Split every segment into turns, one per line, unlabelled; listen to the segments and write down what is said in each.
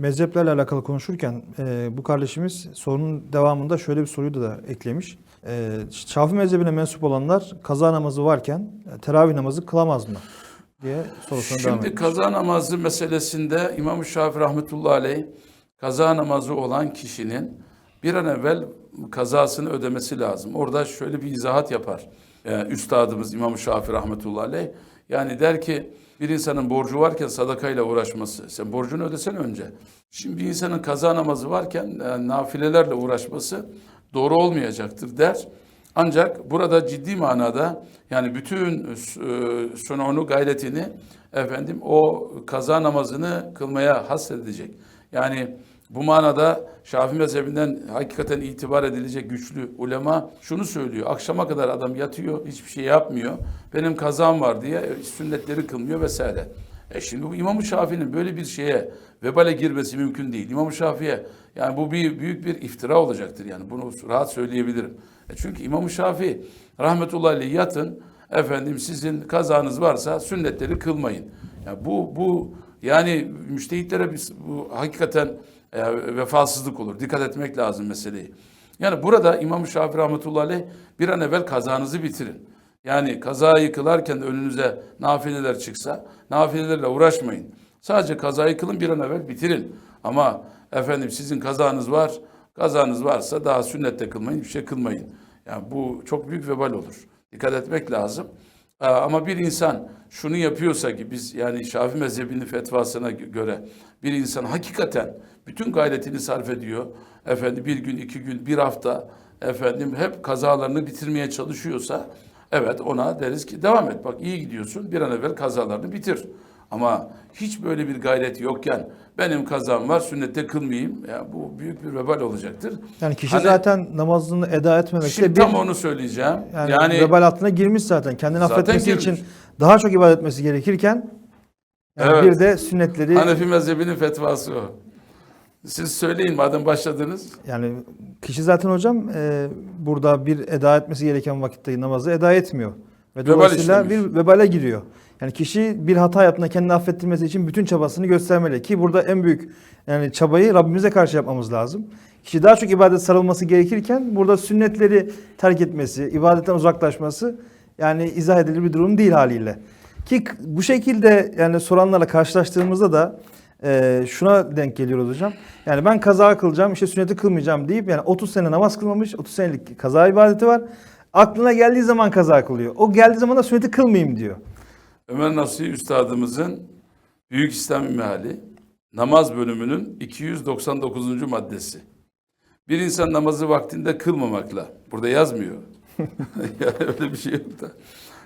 mezheplerle alakalı konuşurken e, bu kardeşimiz sorunun devamında şöyle bir soruyu da eklemiş. E, Şafii mezhebine mensup olanlar kaza namazı varken e, teravih namazı kılamaz mı? diye sorusuna devam
Şimdi
etmiş.
kaza namazı meselesinde İmam-ı Şafii rahmetullahi aleyh kaza namazı olan kişinin bir an evvel kazasını ödemesi lazım. Orada şöyle bir izahat yapar. Ee, üstadımız İmam-ı Şafii rahmetullahi aleyh. Yani der ki bir insanın borcu varken sadakayla uğraşması. Sen borcunu ödesen önce. Şimdi bir insanın kaza namazı varken e, nafilelerle uğraşması doğru olmayacaktır der. Ancak burada ciddi manada yani bütün e, sununu gayretini efendim o kaza namazını kılmaya hasredecek. Yani bu manada Şafii mezhebinden hakikaten itibar edilecek güçlü ulema şunu söylüyor. Akşama kadar adam yatıyor, hiçbir şey yapmıyor. Benim kazam var diye sünnetleri kılmıyor vesaire. E şimdi bu İmam-ı Şafii'nin böyle bir şeye vebale girmesi mümkün değil. İmam-ı Şafii'ye yani bu bir büyük bir iftira olacaktır yani bunu rahat söyleyebilirim. E çünkü İmam-ı Şafii rahmetullahi aleyh yatın efendim sizin kazanız varsa sünnetleri kılmayın. Yani bu bu yani müştehitlere biz bu hakikaten e, vefasızlık olur. Dikkat etmek lazım meseleyi. Yani burada İmam-ı Şafii rahmetullahi aleyh bir an evvel kazanızı bitirin. Yani kazayı kılarken de önünüze nafileler çıksa nafilelerle uğraşmayın. Sadece kazayı kılın bir an evvel bitirin. Ama efendim sizin kazanız var. Kazanız varsa daha sünnette kılmayın, bir şey kılmayın. Yani bu çok büyük vebal olur. Dikkat etmek lazım. Aa, Ama bir insan şunu yapıyorsa ki biz yani Şafii mezhebinin fetvasına göre bir insan hakikaten bütün gayretini sarf ediyor. Efendim bir gün, iki gün, bir hafta efendim hep kazalarını bitirmeye çalışıyorsa evet ona deriz ki devam et bak iyi gidiyorsun bir an evvel kazalarını bitir. Ama hiç böyle bir gayret yokken benim kazam var sünnette kılmayayım. Ya bu büyük bir vebal olacaktır.
Yani kişi
Hani-
zaten namazını eda etmemekle
Şimdi
bir
tam onu söyleyeceğim.
yani,
Yani,
vebal altına girmiş zaten. Kendini
Zaten
affetmesi
girmiş.
için daha çok ibadet etmesi gerekirken yani
Evet.
bir de sünnetleri
Hanefi mezhebinin fetvası o. Siz söyleyin madem başladınız.
Yani kişi zaten hocam e, burada bir eda etmesi gereken vakitte namazı eda etmiyor. Ve
Vebal
dolayısıyla
işlemiş.
bir vebale giriyor. Yani kişi bir hata yaptığında kendini affettirmesi için bütün çabasını göstermeli ki burada en büyük yani çabayı Rabbimize karşı yapmamız lazım. Kişi daha çok ibadet sarılması gerekirken burada sünnetleri terk etmesi, ibadetten uzaklaşması yani izah edilir bir durum değil haliyle. Ki bu şekilde yani soranlarla karşılaştığımızda da e, şuna denk geliyoruz hocam. Yani ben kaza kılacağım, işte sünneti kılmayacağım deyip yani 30 sene namaz kılmamış, 30 senelik kaza ibadeti var. Aklına geldiği zaman kaza kılıyor. O geldiği zaman da sünneti kılmayayım diyor.
Ömer Nasuhi Üstadımızın Büyük İslam Meali namaz bölümünün 299. maddesi. Bir insan namazı vaktinde kılmamakla. Burada yazmıyor. yani öyle bir şey yok da.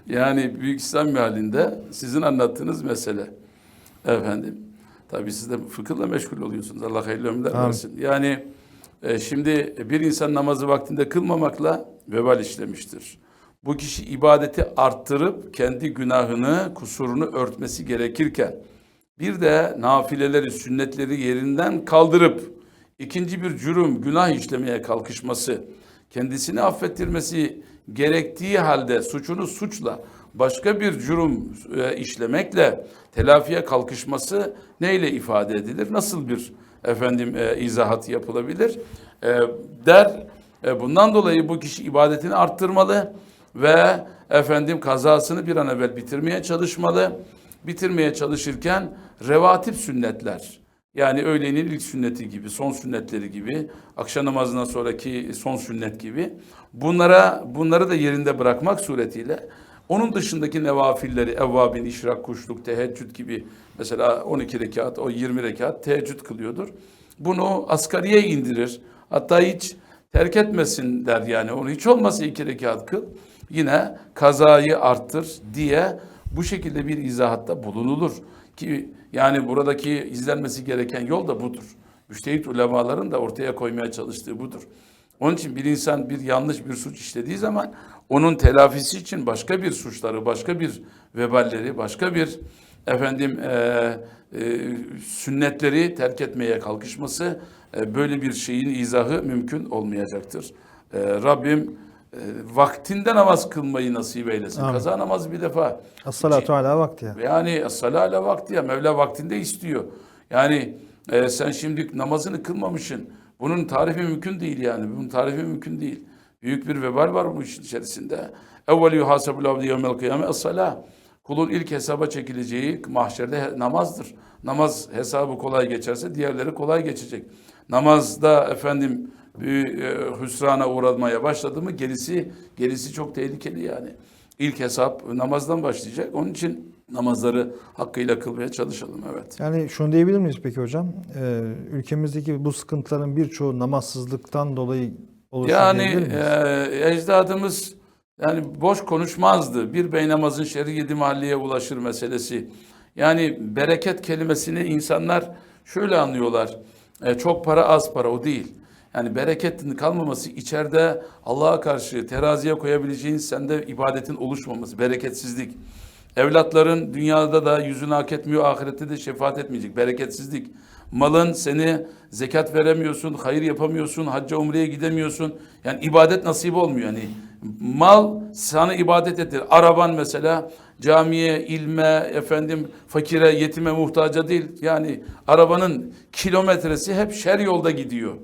Yani Büyük İslam Mealinde sizin anlattığınız mesele. Efendim. Tabii siz de fıkıhla meşgul oluyorsunuz. Allah hayırlı ömürler versin. Yani e, şimdi bir insan namazı vaktinde kılmamakla vebal işlemiştir. Bu kişi ibadeti arttırıp kendi günahını, kusurunu örtmesi gerekirken bir de nafileleri, sünnetleri yerinden kaldırıp ikinci bir cürüm, günah işlemeye kalkışması, kendisini affettirmesi gerektiği halde suçunu suçla başka bir cürüm e, işlemekle telafiye kalkışması neyle ifade edilir? Nasıl bir efendim e, izahat yapılabilir? E, der e, bundan dolayı bu kişi ibadetini arttırmalı ve efendim kazasını bir an evvel bitirmeye çalışmalı. Bitirmeye çalışırken revatip sünnetler yani öğlenin ilk sünneti gibi, son sünnetleri gibi, akşam namazından sonraki son sünnet gibi bunlara bunları da yerinde bırakmak suretiyle onun dışındaki nevafilleri, evvabin, işrak, kuşluk, teheccüd gibi mesela 12 rekat, o 20 rekat teheccüd kılıyordur. Bunu asgariye indirir. Hatta hiç terk etmesin der yani. Onu hiç olmazsa iki rekat kıl. Yine kazayı arttır diye bu şekilde bir izahatta bulunulur. Ki yani buradaki izlenmesi gereken yol da budur. Müştehit ulemaların da ortaya koymaya çalıştığı budur. Onun için bir insan bir yanlış bir suç işlediği zaman onun telafisi için başka bir suçları, başka bir veballeri, başka bir efendim e, e, sünnetleri terk etmeye kalkışması e, böyle bir şeyin izahı mümkün olmayacaktır. E, Rabbim e, vaktinde namaz kılmayı nasip eylesin.
Amin.
Kaza namazı bir defa
As-salatu ala vakti.
yani salâle vakti ya Mevla vaktinde istiyor. Yani E, sen şimdi namazını kılmamışsın. Bunun tarifi mümkün değil yani. Bunun tarifi mümkün değil. Büyük bir vebal var bu işin içerisinde. Evvel yuhasebul abdi yevmel kıyame es-salah. Kulun ilk hesaba çekileceği mahşerde namazdır. Namaz hesabı kolay geçerse diğerleri kolay geçecek. Namazda efendim bir e, hüsrana uğramaya başladı mı gerisi gerisi çok tehlikeli yani. İlk hesap namazdan başlayacak. Onun için namazları hakkıyla kılmaya çalışalım evet.
Yani şunu diyebilir miyiz peki hocam? Ee, ülkemizdeki bu sıkıntıların birçoğu namazsızlıktan dolayı oluşuyor
Yani e, ecdadımız yani boş konuşmazdı. Bir bey namazın şerri yedi mahalleye ulaşır meselesi. Yani bereket kelimesini insanlar şöyle anlıyorlar. E, çok para az para o değil. Yani bereketin kalmaması içeride Allah'a karşı teraziye koyabileceğin sende ibadetin oluşmaması, bereketsizlik. Evlatların dünyada da yüzünü hak etmiyor, ahirette de şefaat etmeyecek. Bereketsizlik. Malın seni zekat veremiyorsun, hayır yapamıyorsun, hacca umreye gidemiyorsun. Yani ibadet nasip olmuyor. Yani mal sana ibadet ettir. Araban mesela camiye, ilme, efendim fakire, yetime muhtaca değil. Yani arabanın kilometresi hep şer yolda gidiyor.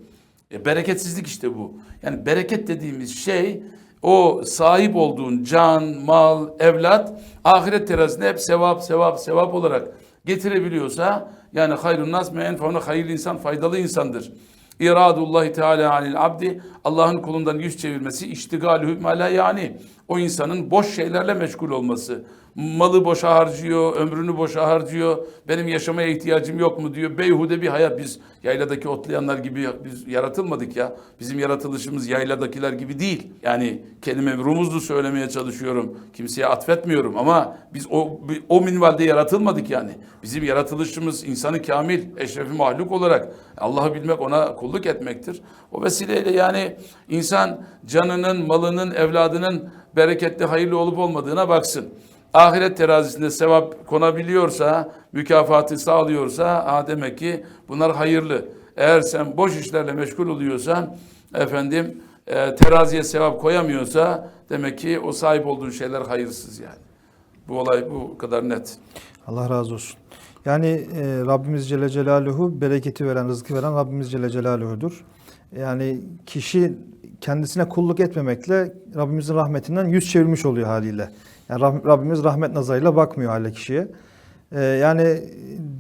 E, bereketsizlik işte bu. Yani bereket dediğimiz şey o sahip olduğun can, mal, evlat ahiret terazisinde hep sevap, sevap, sevap olarak getirebiliyorsa yani hayrun nas me enfavne hayırlı insan faydalı insandır. İradullahi Teala anil abdi Allah'ın kulundan yüz çevirmesi iştigalü mala yani o insanın boş şeylerle meşgul olması. Malı boşa harcıyor, ömrünü boşa harcıyor. Benim yaşamaya ihtiyacım yok mu diyor. Beyhude bir hayat. Biz yayladaki otlayanlar gibi biz yaratılmadık ya. Bizim yaratılışımız yayladakiler gibi değil. Yani kelime rumuzlu söylemeye çalışıyorum. Kimseye atfetmiyorum ama biz o o minvalde yaratılmadık yani. Bizim yaratılışımız insanı kamil, eşrefi mahluk olarak Allah'ı bilmek, ona kulluk etmektir. O vesileyle yani insan canının, malının, evladının bereketli, hayırlı olup olmadığına baksın. Ahiret terazisinde sevap konabiliyorsa, mükafatı sağlıyorsa, ha demek ki bunlar hayırlı. Eğer sen boş işlerle meşgul oluyorsan, efendim e, teraziye sevap koyamıyorsa, demek ki o sahip olduğun şeyler hayırsız yani. Bu olay bu kadar net.
Allah razı olsun. Yani e, Rabbimiz Celle Celaluhu bereketi veren, rızkı veren Rabbimiz Celle Celaluhu'dur. Yani kişi kendisine kulluk etmemekle Rabbimizin rahmetinden yüz çevirmiş oluyor haliyle. Yani Rab- Rabbimiz rahmet nazarıyla bakmıyor hale kişiye. E, yani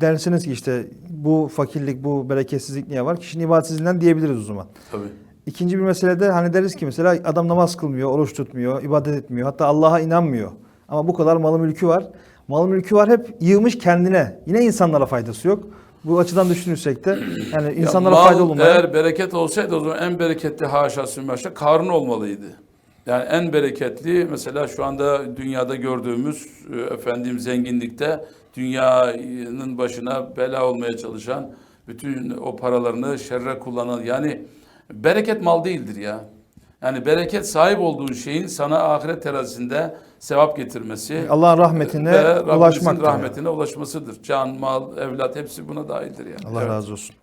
dersiniz ki işte bu fakirlik, bu bereketsizlik niye var? Kişinin ibadetsizliğinden diyebiliriz o zaman.
Tabii.
İkinci bir mesele de hani deriz ki mesela adam namaz kılmıyor, oruç tutmuyor, ibadet etmiyor. Hatta Allah'a inanmıyor. Ama bu kadar malı mülkü var. Malı mülkü var hep yığmış kendine. Yine insanlara faydası yok. Bu açıdan düşünürsek de yani insanlara
Ya mal
fayda olmayan
Eğer bereket olsaydı o zaman en bereketli haşa sümmaşa karın olmalıydı. Yani en bereketli mesela şu anda dünyada gördüğümüz e, efendim zenginlikte dünyanın başına bela olmaya çalışan bütün o paralarını şerre kullanan yani bereket mal değildir ya. Yani bereket sahip olduğun şeyin sana ahiret terazisinde sevap getirmesi.
Allah'ın rahmetine
ve
yani.
rahmetine ulaşmasıdır. Can, mal, evlat hepsi buna dahildir yani.
Allah
Evet.
razı olsun.